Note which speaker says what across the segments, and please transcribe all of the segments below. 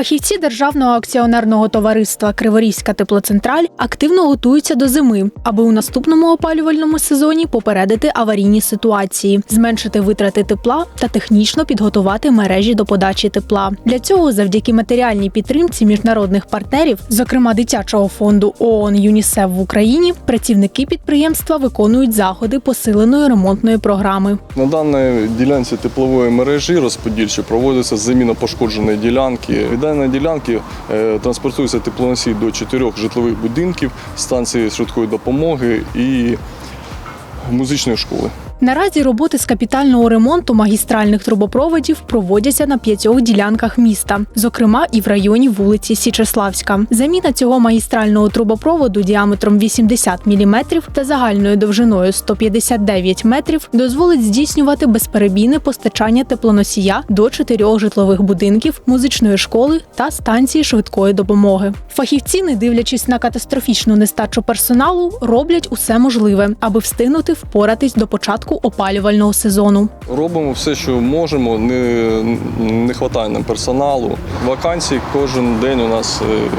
Speaker 1: Фахівці державного акціонерного товариства Криворізька теплоцентраль активно готуються до зими, аби у наступному опалювальному сезоні попередити аварійні ситуації, зменшити витрати тепла та технічно підготувати мережі до подачі тепла. Для цього, завдяки матеріальній підтримці міжнародних партнерів, зокрема дитячого фонду ООН ЮНІСЕФ в Україні, працівники підприємства виконують заходи посиленої ремонтної програми.
Speaker 2: На даній ділянці теплової мережі розподільчої проводиться заміна пошкодженої ділянки. Даної ділянки е, транспортується теплоносій до чотирьох житлових будинків, станції швидкої допомоги і музичної школи.
Speaker 1: Наразі роботи з капітального ремонту магістральних трубопроводів проводяться на п'ятьох ділянках міста, зокрема і в районі вулиці Січеславська. Заміна цього магістрального трубопроводу діаметром 80 мм та загальною довжиною 159 метрів дозволить здійснювати безперебійне постачання теплоносія до чотирьох житлових будинків, музичної школи та станції швидкої допомоги. Фахівці, не дивлячись на катастрофічну нестачу персоналу, роблять усе можливе, аби встигнути впоратись до початку опалювального сезону.
Speaker 2: Робимо все, що можемо. Не, не вистачає нам персоналу. Вакансій кожен день у нас е,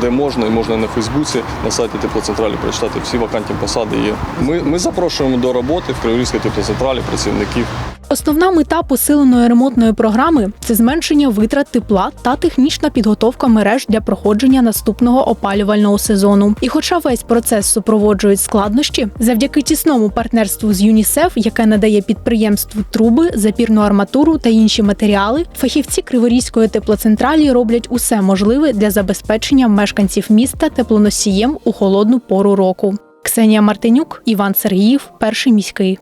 Speaker 2: де можна, і можна на Фейсбуці, на сайті теплоцентралі прочитати. Всі вакантні посади є. Ми, ми запрошуємо до роботи в Криворізькій теплоцентралі працівників.
Speaker 1: Основна мета посиленої ремонтної програми це зменшення витрат тепла та технічна підготовка мереж для проходження наступного опалювального сезону. І хоча весь процес супроводжують складнощі, завдяки тісному партнерству з ЮНІСЕФ, яке надає підприємству труби, запірну арматуру та інші матеріали, фахівці Криворізької теплоцентралі роблять усе можливе для забезпечення мешканців міста теплоносієм у холодну пору року. Ксенія Мартинюк, Іван Сергіїв, перший міський.